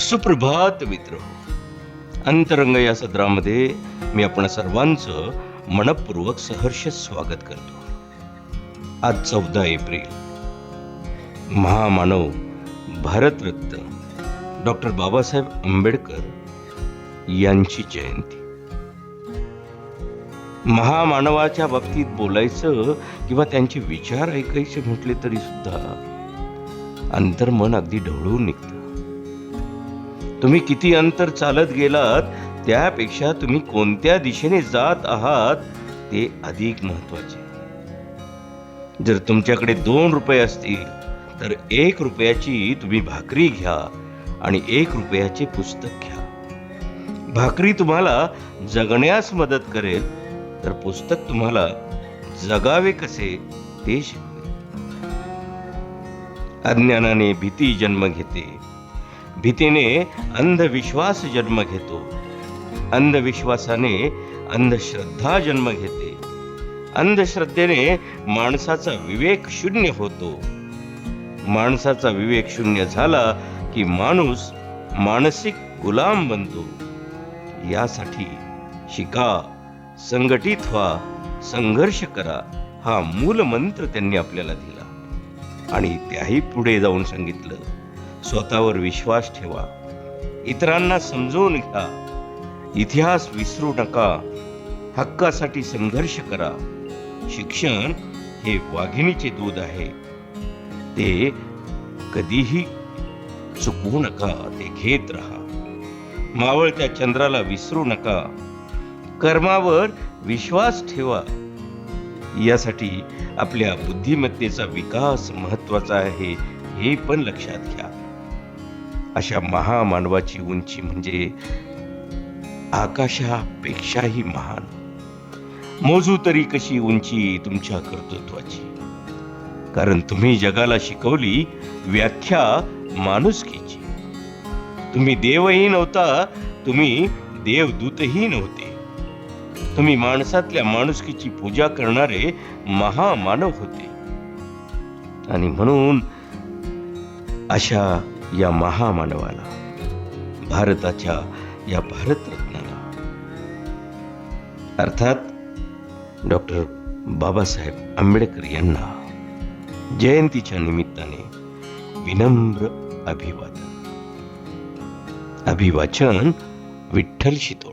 सुप्रभात मित्र. अंतरंग या सदरामध्ये मी आपण सर्वांचं मनपूर्वक सहर्ष स्वागत करतो. आज चौदा एप्रिल. महामानव भारतरत्न डॉक्टर बाबासाहेब आंबेडकर यांची जयंती. महामानवाच्या बाबतीत बोलायचं किंवा त्यांचे विचार ऐकायचे म्हटले तरी सुद्धा अंतर्मन अगदी ढवळून निघतं. तुम्ही किती अंतर चालत गेलात त्यापेक्षा तुम्ही कोणत्या दिशेने जात आहात ते अधिक महत्त्वाचे जर तुमच्याकडे दोन रुपये असतील तर एक रुपयाची तुम्ही भाकरी घ्या आणि एक रुपयाचे पुस्तक घ्या. भाकरी तुम्हाला जगण्यास मदत करेल तर पुस्तक तुम्हाला जगावे कसे ते शिकवेल. अज्ञानाने भीती जन्म घेते. भीतीने अंधविश्वास जन्म घेतो. अंधविश्वासाने अंधश्रद्धा जन्म घेते. अंधश्रद्धेने माणसाचा विवेक शून्य होतो. माणसाचा विवेक शून्य झाला की माणूस मानसिक गुलाम बनतो. यासाठी शिका संघटित व्हा संघर्ष करा हा मूल मंत्र त्यांनी आपल्याला दिला. आणि त्याही पुढे जाऊन सांगितलं. स्वतःवर विश्वास ठेवा. इतरांना समजून घ्या. इतिहास विसरू नका. हक्कासाठी संघर्ष करा. शिक्षण हे वाघिणीचे दूध आहे. ते कधीही चुकवू नका ते घेत राहा. मावळत्या चंद्राला विसरू नका. कर्मावर विश्वास ठेवा. यासाठी आपल्या बुद्धिमत्तेचा विकास महत्त्वाचा आहे हे पण लक्षात घ्या. अशा महामानवाची उंची म्हणजे आकाशापेक्षाही महान. मोजू तरी कशी उंची तुमच्या कर्तृत्वाची? कारण तुम्ही जगाला शिकवली व्याख्या माणुसकीची. तुम्ही देवही नव्हता तुम्ही देवदूतही नव्हते. तुम्ही माणसातल्या माणुसकीची पूजा करणारे महामानव होते. आणि म्हणून अशा या महामानवाला भारताच्या या भारतरत्नाला. अर्थात डॉक्टर बाबासाहेब आंबेडकर यांना जयंतीच्या निमित्ताने विनम्र अभिवादन. अभिवाचन विठ्ठल शितो